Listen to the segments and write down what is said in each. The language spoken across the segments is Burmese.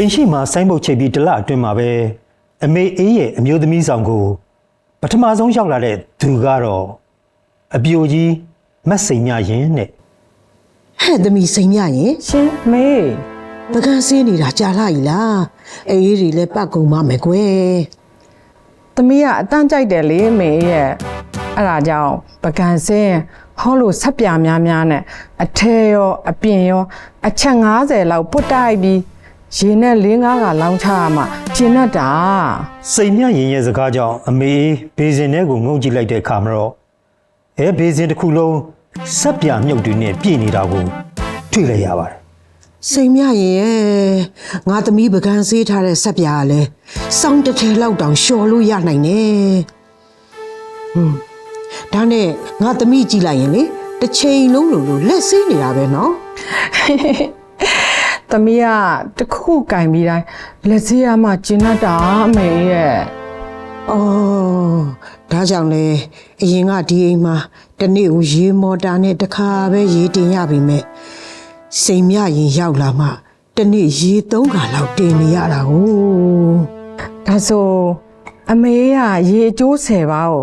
အိမ်ရှိမှာဆိုင်းပုတ်ချိတ်ပြီးတစ်လအတွင်းမှာပဲအမေအေးရဲ့အမျိုးသမီးဆောင်ကို ပထမဆုံးရောက်လာတဲ့သူကတော့အပြိုကြီးမတ်စိန်မြရင်နဲ့ဟဲ့သမီးစိန်ရရင်ရှင်မေပကန်းစင်းနေတာကြာလာ ਈ လားအေးတွေလည်းပတ်ကုန်ပါမယ်ကွယ်သမီးကအတန်းကြိုက်တယ်လေမေရဲ့အဲ့ဒါကြောင့်ပကံစင်းဟောလို့ဆက်ပြများများနဲ့အထဲရောအပြင်ရောအချက်90လောက်ပုတ်တိုက်ပြီး ရေနဲ့လင်းကားကလောင်းချရမှကျင်တတ်တာစိန်မြရင်ရဲ့စကားကြောင့်အမေအေးဘေးစင်ထဲကိုငုံကြည့်လိုက်တဲ့အခါမှာတော့အဲဘေးစင်တစ်ခုလုံးဆက်ပြမြုပ်တွေနဲ့ပြည့်နေတာကိုတွေ့လိုက်ရပါတယ်စိန်မြရင်ရဲ့ငါသမီးပကန်းစေးထားတဲ့ဆက်ပြားကလည်းစောင်းတစ်ထည်လောက်တောင်လျှော်လို့ရနိုင်နေဟွန်းဒါနဲ့ငါသမီးကြည့်လိုက်ရင်လေတစ်ချိန်လုံးလို့လို့လက်စေးနေတာပဲနော် သမီးကတစ်ခုကင်ပြီးတိုင်းလက်စေးရမှကျင်တတ်တာအမေရဲ့။အော်ဒါကြောင့်လေအရင်ကဒီအိမ်မှာတနေ့ကိုရေမော်တာနဲ့တစ်ခါပဲရေတင်ရပြီမဲ့စိန်မြရင်ရောက်လာမှတနေ့ရေသုံးခါလောက်တင်နေရတာကိုဒါဆိုအမေကရေအကျိုးဆယ်ပါကို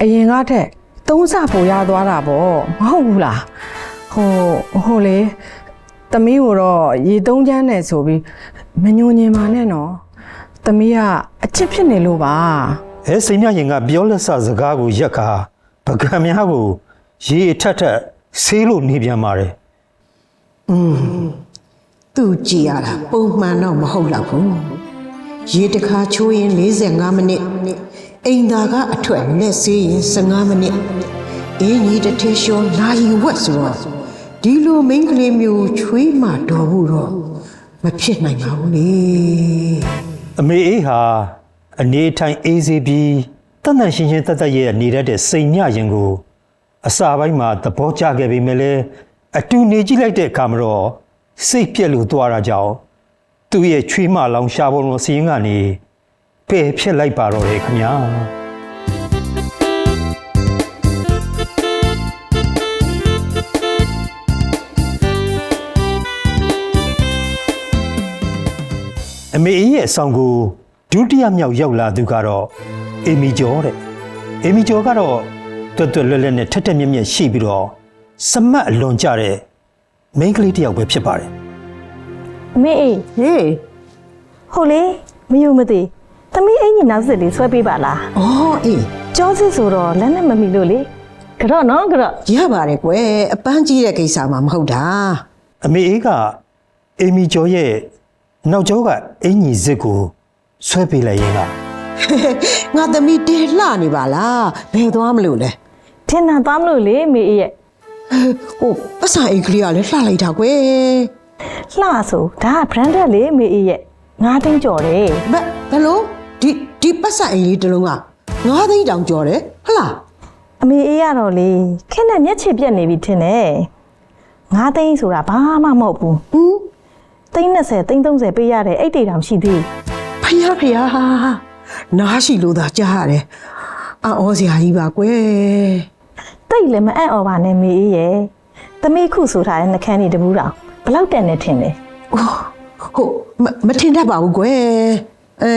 အရင်ကထက်သုံးဆပိုရသွားတာပေါ့မဟုတ်ဘူးလားဟိုဟိုလေ သမီးကိုတော့ရေသုံးချမ်းတယ်ဆိုပြီးမညိုညင်ပါနဲ့နော်သမီးကအချစ်ဖြစ်နေလို့ပါအဲစိန်မြရင်ကပြောလက်စစကားကိုရက်ခါပကံများကိုရေအထက်ထက်ဆေးလို့နေပြန်ပါတယ်သူ့ကြည့်ရတာပုံမှန်တော့မဟုတ်တော့ဘူးရေတစ်ခါချိုးရင်45မိနစ်အိမ်သာကအထွက်လက်ဆေးရင်15မိနစ်အင်းကြီးတစ်ထည်လျှော်နာရီဝက်ဆိုတော့ ဒီလိုမိန်းကလေးမျိုးချွေးမှတော်ဘူးတော့မဖြစ်နိုင်ပါဘူးလေအမေအေးဟာအနေထိုင်အေးစေးပြီးတန်တန်ရှင်းရှင်းတက်တက်ရဲ့နေတတ်တဲ့စိန်ညရင်ကိုအစာပိုင်းမှာသဘောကျခဲ့ပေမဲ့လည်းအတူနေကြည့်လိုက်တဲ့အခါမှာတော့စိတ်ပြက်လို့သွားတာကြောင့်သူ့ရဲ့ချွေးမလောင်ရှာပုံလိုစီရင်ကနေပယ်ဖြစ်လိုက်ပါတော့တယ်ခင်ဗျာ အမေအေးရဲ့အဆောင်ကိုဒုတိယမြောက်ရောက်လာသူကတော့အေမီကျော်တဲ့အေမီကျော်ကတော့တွတ်တွတ်လွတ်လွတ်နဲ့ထက်ထက်မြက်မြက်ရှိပြီးတော့စမတ်အလွန်ကြတဲ့မိန်းကလေးတစ်ယောက်ပဲဖြစ်ပါတယ်အမေအေးဟေးဟုတ်လေမယူမသိသမီးအင်ကြီးနောက်စစ်လေးဆွဲပေးပါလားအော်အေးကြောစစ်ဆိုတော့လက်နဲ့မမီလို့လေကြော့နော်ကြော့ရပါတယ်ကွယ်အပန်းကြီးတဲ့ကိစ္စမှမဟုတ်တာအမေအေးကအေမီကျော်ရဲ့ နောက်ကျောကအင်ကြီးစစ်ကိုဆွဲပေးလိုက်ရင်ကငါသမီးတဲလှနေပါလားဘယ်သွားမလို့လဲထင်တာသွားမလို့လေမေအေးရဲ့ဟိုပတ်စာအိတ်ကလေးကလည်းလှလိုက်တာကွယ်လှဆိုဒါက branded လေမေအေးရဲ့ငါးသိန်းကျော်တယ်ဘယ်ဘယ်လိုဒီဒီပတ်စာအိတ်လေးတစ်လုံးကငါးသိန်းတောင်ကျော်တယ်ဟလားအမေအေးကတော့လေခက်နဲ့မျက်ခြေပြက်နေပြီထင်တယ်ငါးသိန်းဆိုတာဘာမှမဟုတ်ဘူးဟင် သိန်း20သိန်း30ပေးရတဲ့အိတ်တွေတောင်ရှိသေးဖယားဖယားနားရှိလို့သာကြားရတယ်အော်စရာကြီးပါကွယ်တိတ်လည်းမအံ့ဩပါနဲ့မေအေးရဲ့သမီးခုဆိုထားတဲ့နှကန်းတွေတပူးတောင်ဘလောက်တန်နေထင်လဲဟုတ်မမထင်တတ်ပါဘူးကွယ်အဲ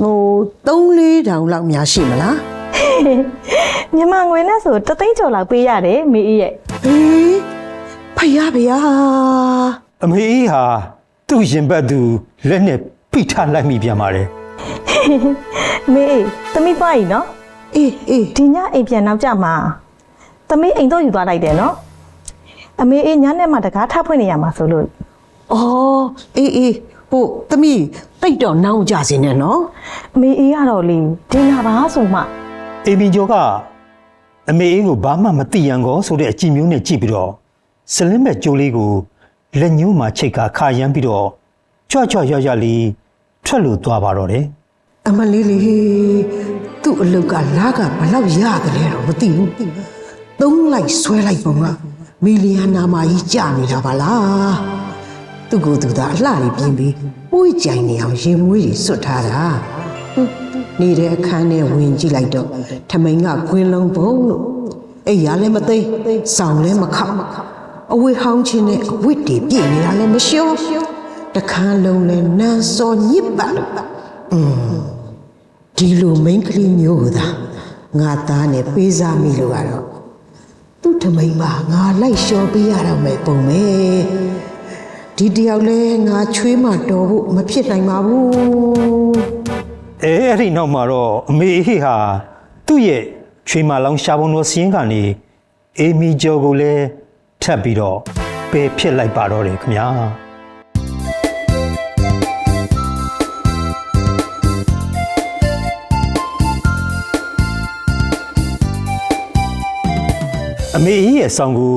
ဟို3 4တောင်လောက်များရှိမလားမြန်မာငွေနဲ့ဆိုတသိန်းကျော်လောက်ပေးရတယ်မေအေးရဲ့ဟေးဖယားဖယား အမေအေးဟာသူ့ရင်ဘတ်သူလက်နဲ့ဖိထားလိုက်မိပြန်ပါတယ်မေအေးသမီးသွားပြီနော်အေးအေးဒီညအိမ်ပြန်နောက်ကြမှာသမီးအိမ်တော့ယူသွားလိုက်တယ်နော်အမေအေးညနေမှတကားထပ်ဖွင့်နေရမှာဆိုလို့အော်အေးအေးဟိုသမီးတိတ်တော့နောင်ကြစင်းနဲ့နော်အမေအေးကတော့လေဒင်နာပါဆိုမှအေမီကျော်ကအမေအေးကိုဘာမှမသိရန်ကောဆိုတဲ့အကြည့်မျိုးနဲ့ကြည့်ပြီးတော့စလင်းမဲ့ကြိုးလေးကို လက်ညှိုးမှာချိတ်ကခါရမ်းပြီးတော့ကြွကြွရရလေးထွက်လို့သွားပါတော့တယ်အမလေးလေးသူ့အလုတ်ကလာကဘလောက်ရတယ်လဲတော့မသိဘူးသုံးလိုက်ဆွဲလိုက်ပုံကမီလီယံနာမကြီးကြာနေတာပါလားသူ့ကိုယ်သူသာအလှလေးပြင်းပြီးပွေးကြိုင်နေအောင်ရင်မွေးကြီးစွတ်ထားတာဟွန်းနေတဲ့အခန်းထဲဝင်ကြည့်လိုက်တော့ထမိန်ကခွင်းလုံးပုံလို့အိပ်ရလည်းမသိစောင်းလည်းမခောက် အဝေးဟောင်းချင်းနဲ့အဝစ်တွေပြည့်နေတာလည်းမလျှောတခန်းလုံးလဲနန်းစောညစ်ပတ်လို့อืมဒီလိုမိန်းကလေးမျိုးကသာငါသားနဲ့ပေးစားမိလို့ကတော့သူ့ထမိန်မှာငါလိုက်လျှော်ပေးရတော့မယ်ပုံပဲဒီတယောက်လဲငါချွေးမှတော်ဖို့မဖြစ်နိုင်ပါဘူးအဲအဲ့ဒီနောက်မှာတော့အမေအေးဟာသူ့ရဲ့ချွေမာလောင်ရှာပုံတော်စင်းကနေအေမီကျော်ကိုလည်း ထပ်ပြီးတော့ပယ်ဖြစ်လိုက်ပါတော့တယ်ခင်ဗျာအမေအေးရဲ့ဆောင်ကူ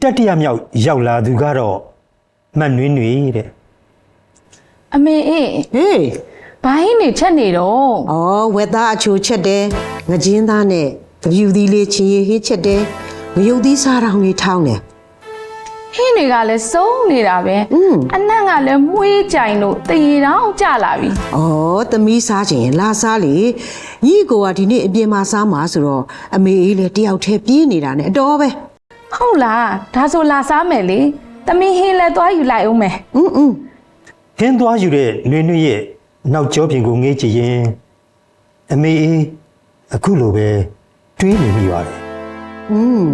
တတိယမြောက်ရောက်လာသူကတော့မတ်နွေးနွေတဲ့အမေအေးဟေးဘိုင်းနေချက်နေတော့ဩဝက်သားအချိုချက်တယ်ငကြင်းသားနဲ့ကပြူသီးလေးချင်းရဟင်းချက်တယ် ငရုတ်သီးစားတောင်လေးထောင်းတယ် ဟင်းတွေကလည်းစုံနေတာပဲ อืม အနံ့ကလည်းမွေးကြိုင်လို့တရေတောင်ကြလာပြီ ။အော်သမီးစားခြင်းလာစားလေညီကိုကဒီနေ့အပြင်မှာစားမှာဆိုတော့အမေအေးလည်းတယောက်တည်းပြေးနေတာနဲ့အတော်ပဲ ဟုတ်လားဒါဆိုလာစားမယ်လေသမီးဟင်းလည်းသွားယူလိုက်အောင်မယ် ။อืมอืม ခင်းသွားယူတဲ့နွေနွေရဲ့နောက်ကျောပြင်ကိုငေးကြည့်ရင်အမေအေးအခုလိုပဲတွေးနေမိပါတယ် อืม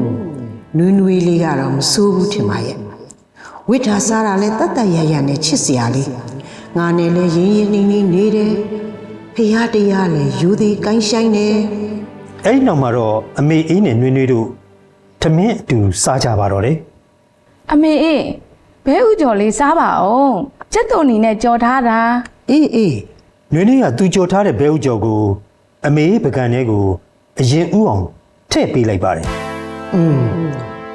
နွေးနွေးလေးကတော့မစိုးဘူးထင်ပါရဲ့။ဝိထာစားတာလည်းတတ်တတ်ရရနဲ့ချစ်စရာလေး။ငါနဲ့လည်းရင်းရင်းနှီးနှီးနေတယ်။ဖះတရားလည်းယူသည်ကိုင်းဆိုင်တယ်အဲ့ဒီနောက်မှာတော့အမေအေးနဲ့နွေနွေတို့ထမင်းအတူစားကြပါတော့တယ်အမေအေးဘဲဥကျော်လေးစားပါအောင်ကျက်တုံနီနဲ့ကြော်ထားတာ။အေးအေးနွေနွေကသူကြော်ထားတဲ့ဘဲဥကျော်ကို အမေအေးပကံထဲကိုအရင်ဥအောင်ထည့်ပေးလိုက်ပါတယ် อืม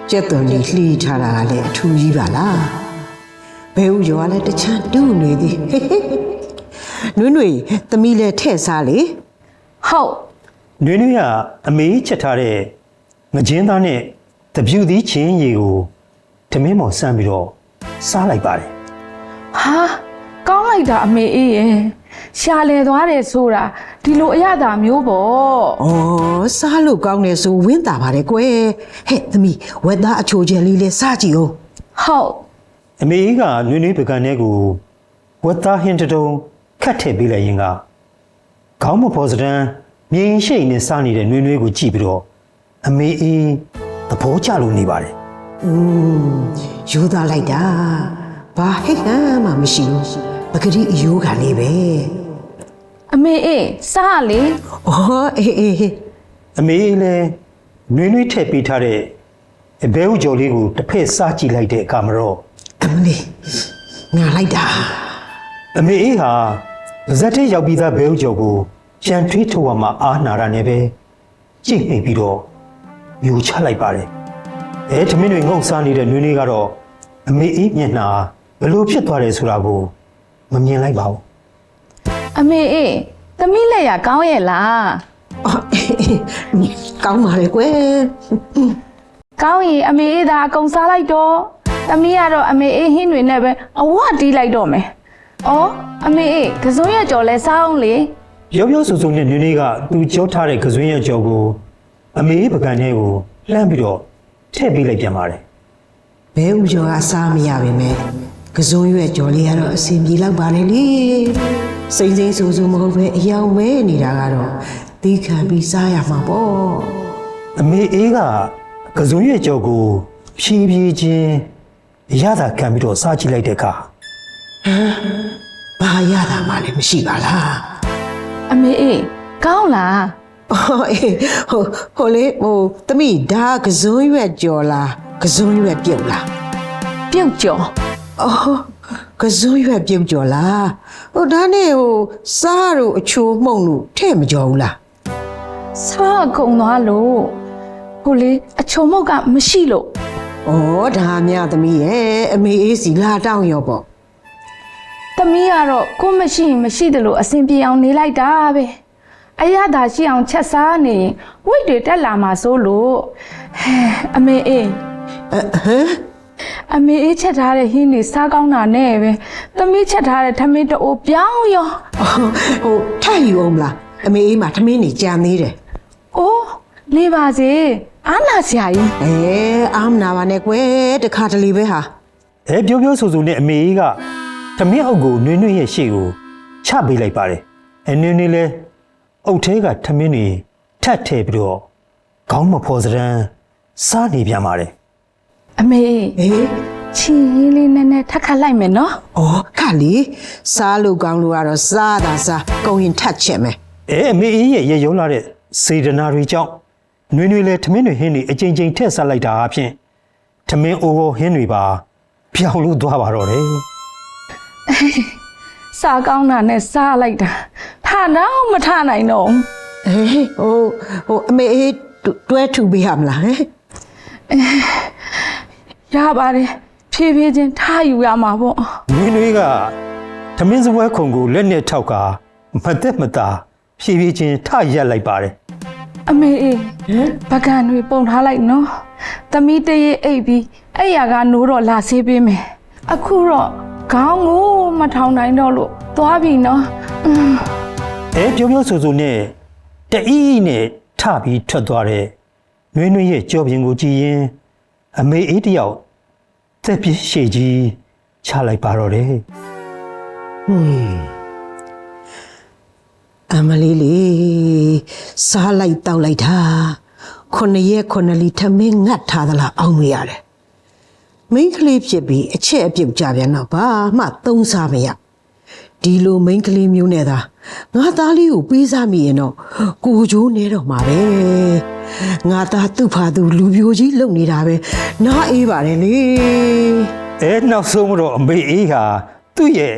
ကျက်သွန်ကြီးလှီးထားတာကလည်းအထူးကြီးပါလား။ဘဲဥရောကလည်းတချမ်းတူးနေသည်ဟေးဟေးနွေးနွေးသမီးလည်းထဲ့စားလေဟုတ်နွေနွေကအမေအေးချက်ထားတဲ့ငကြင်းသားနဲ့တပြူသီးချင်းရီကိုထမင်းပေါ်ဆန်းပြီးတော့စားလိုက်ပါတယ်ဟာကောင်းလိုက်တာအမေအေးရဲ့ ရှာလေသွားတယ်ဆိုတာဒီလိုအရသာမျိုးပေါ့။အော်စားလို့ကောင်းတယ်ဆိုဝင်းတာပါတယ်ကွယ်။ဟဲ့သမီးဝက်သားအချိုကျယ်လေးလည်းစားကြည့်အောင်ဟုတ်အမေကြီးကနွေနွေပကံထဲကိုဝတ်သားဟင်းတစ်တုံးခတ်ထည့်ပေးလိုက်ရင်ကခေါင်းမဖော်စတန်းမြင်းရှိတ်နဲ့စားနေတဲ့နွေနွေကိုကြည့်ပြီးတော့အမေအေးသဘောကျလို့နေပါတယ်။อืมယူသားလိုက်တာ။ဘာဟိတ်ဟမ်းမှမရှိဘူး။ပကတိအယိုးကလေးပဲ အမေအေးစားလေ။အော်အေးအေးအေးအမေအေးလည်းနွေနွေထည့်ပေးထားတဲ့အဘဲဥကျော်လေးကိုတစ်ဖက်စားကြည့်လိုက်တဲ့အခါမှာတော့အမလေးငါလိုက်တာအမေအေးဟာဇက်ထဲရောက်ပြီးသားဘဲဥကျော်ကိုကြံထွေးထုတ်ရမှာအားနာတာနဲ့ပဲကြိတ်နေပြီးတော့ယူချလိုက်ပါတယ်အဲထမင်းတွေငုံစားနေတဲ့နွေနွေကတော့အမေအေးမျက်နှာဘယ်လိုဖြစ်သွားတယ်ဆိုတာကိုမမြင်လိုက်ပါဘူးအမေအေး သမီးလက်ရကောင်းရဲ့လားအော်အေးအေးကောင်းပါလေကွယ်ကောင်းရင်အမေအေးသာအကုန်စားလိုက်တော့သမီးကတော့အမေအေးဟင်းတွေနဲ့ပဲအဝတ်တီးလိုက်တော့မယ်။အော်အမေအေးကစုံရကြော်လဲစားအောင်လေရောပြောဆူဆူနဲ့နွေနွေကသူကြောထားတဲ့ကစွင်းရဲ့ကြော်ကိုအမေအေးပကံထဲကိုလှမ်းပြီးတော့ထည့်ပေးလိုက်ပြန်ပါတယ်ဘဲဥကျော်ကစားမရပါမယ်ကစုံရွက်ကျော်လေးကတော့အစင်ပြေလောက်ပါလေလေ စိမ့်စိမ့်ဆူဆူမဟုတ်ပဲအယောင်မဲနေတာကတော့သီးခံပြီးစားရမှာပေါ့အမေအေးကကစွန်းရဲ့ကြော်ကိုဖြည်းဖြည်းချင်းရတာခံပြီးတော့စားကြည့်လိုက်တဲ့အခါဘာရတာမှလည်းမရှိပါလားအမေအေးကောင်းလားအော်အေးဟိုဟိုလေဟိုတမိဒါကစုံရွက်ကျော်လားကစုံရွက်ပြုတ်လားပြုတ်ကြော်အော် ကစုံရွက်ပြုတ်ကျော်လားဟိုဒါနဲ့ဟိုစားတို့အချိုးမှုန့်လို့ထဲ့မကြော်ဘူးလားစားအကုန်သွားလို့ဟိုလေအချုံမုတ်ကမရှိလို့ဩဒါမြသမီးရဲ့အမေအေးစီလာတောင်းရောပေါ့သမီးကတော့ကိုယ်မရှိရင်မရှိတယ်လို့အဆင်ပြေအောင်နေလိုက်တာပဲအရသာရှိအောင်ချက်စားနေရင်ဝိတ်တွေတက်လာမှာစိုးလို့ဟဲအမေအေးအဟမ် အမေအေးချက်ထားတဲ့ဟင်းတွေစားကောင်းတာနဲ့ပဲသမီးချက်ထားတဲ့ထမင်းတအိုးပြောင်းရောဟိုထပ်ယူအောင်မလားအမေအေးမှာထမင်းနေကြံသေးတယ်။အိုးနေပါစေ။အားနာစရာကြီးအဲအာမနာပါနဲ့ကွယ်တခါတလေပဲဟာအဲပြောပြောဆူဆူနဲ့အမေအေးကထမင်းအုပ်ကိုနွေနွေရဲ့ရှေ့ကိုချပေးလိုက်ပါတယ်အနွေနွေလဲအုတ်သေးကထမင်းတွေထတ်ထည့်ပြီးတော့ခေါင်းမဖော်စရန်စားနေပြန်ပါတယ် အမေဟေးချီရင်လေးနည်းနည်းထပ်ခတ်လိုက်မယ်နော်ဩခါလီစားလို့ကောင်းလို့ကတော့စားတာစားကုံရင်ထတ်ချက်မယ်အဲအမေအေးရဲ့ရေရုံးလာတဲ့စေတနာတွေကြောင့်နွေနွေလဲထမင်းတွေဟင်းတွေအချိန်ချင်းထည့်ဆက်လိုက်တာအဖြစ်ထမင်းအိုးကိုဟင်းတွေပါပြောင်းလို့သွားပါတော့တယ်စားကောင်းတာနဲ့စားလိုက်တာထတော့မထနိုင်တော့ဘူးဟေးဟိုဟိုအမေအေးတွဲထူပေးရမလားဟဲ့ ရပါတယ်ဖြည်းဖြည်းချင်းထားယူရမှာပေါ့နွေနွေကထမင်းစပွဲခုံကိုလက်နဲ့ထောက်ကမသက်မသာဖြည်းဖြည်းချင်းထရက်လိုက်ပါတယ်အမေအေးပကံတွေပုံထားလိုက်နော်သမီးတရေအိပ်ပြီးအဲ့ရကနိုးတော့လာဆေးပေးမယ်အခုတော့ခေါင်းကိုမထောင်နိုင်တော့လို့သွားပြီနော်အင်းအဲပြုံးပြုံးဆူဆူနဲ့တအီးနဲ့ထပြီးထွက်သွားတဲ့နွေနွေရဲ့ကြောပြင်ကိုကြည့်ရင် အမေအေးတယောက်သက်ပြည့်ရှည်ကြီးချလိုက်ပါတော့တယ်အမလေးလေးစားလိုက်တောက်လိုက်တာခုနှစ်ရက်ခုနှစ်လီထမင်းငတ်ထားသလားအောင်းမရတယ်မိန်းကလေးဖြစ်ပြီးအချက်အပြုတ်ကြပြန်တော့ဘာမှသုံးစားမရဒီလိုမိန်းကလေးမျိုးနဲ့သာငါသားလေးကိုပေးစားမိရင်တော့ကိုချိုးနေတော့မှာပဲ ငါသားသူ့ဖာသူလူပြိုကြီးလုံနေတာပဲနားအေးပါတယ်လေအဲနောက်ဆုံးတော့အမေအေးဟာသူ့ရဲ့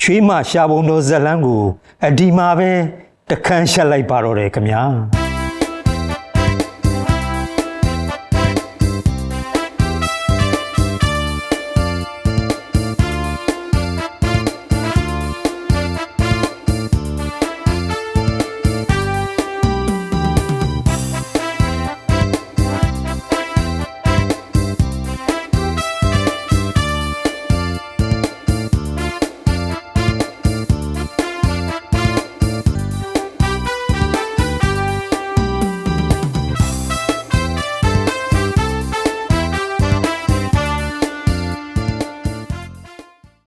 ချွေးမရှာပုံတော်ဇက်လန်းကိုအဒီမှာပဲတခန်းရှက်လိုက်ပါတော့တယ်ခင်ဗျာ